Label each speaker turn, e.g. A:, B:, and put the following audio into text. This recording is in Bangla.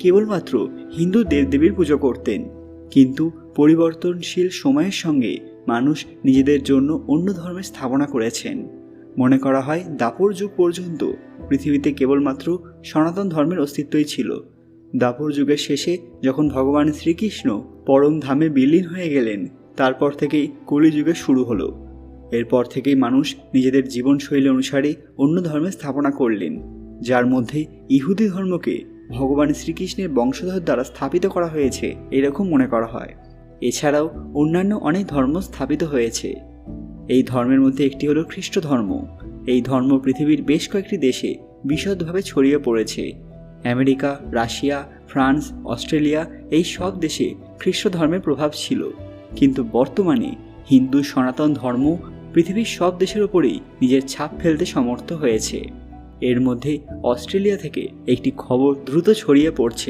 A: কেবলমাত্র হিন্দু দেবদেবীর পুজো করতেন। কিন্তু পরিবর্তনশীল সময়ের সঙ্গে মানুষ নিজেদের জন্য অন্য ধর্মের স্থাপনা করেছেন। মনে করা হয় দাপর যুগ পর্যন্ত পৃথিবীতে কেবলমাত্র সনাতন ধর্মের অস্তিত্বই ছিল। দাপর যুগের শেষে যখন ভগবান শ্রীকৃষ্ণ পরম ধামে বিলীন হয়ে গেলেন, তারপর থেকেই কলিযুগের শুরু হলো। এরপর থেকেই মানুষ নিজেদের জীবনশৈলী অনুসারে অন্য ধর্মের স্থাপনা করলেন, যার মধ্যে ইহুদি ধর্মকে ভগবান শ্রীকৃষ্ণের বংশধর দ্বারা স্থাপিত করা হয়েছে, এরকম মনে করা হয়। এছাড়াও অন্যান্য অনেক ধর্ম স্থাপিত হয়েছে। এই ধর্মের মধ্যে একটি হলো খ্রিস্ট ধর্ম। এই ধর্ম পৃথিবীর বেশ কয়েকটি দেশে বিশদভাবে ছড়িয়ে পড়েছে। আমেরিকা, রাশিয়া, ফ্রান্স, অস্ট্রেলিয়া, এই সব দেশে খ্রিস্ট ধর্মের প্রভাব ছিল। কিন্তু বর্তমানে হিন্দু সনাতন ধর্ম পৃথিবীর সব দেশের ওপরেই নিজের ছাপ ফেলতে সমর্থ হয়েছে। এর মধ্যে অস্ট্রেলিয়া থেকে একটি খবর দ্রুত ছড়িয়ে পড়ছে।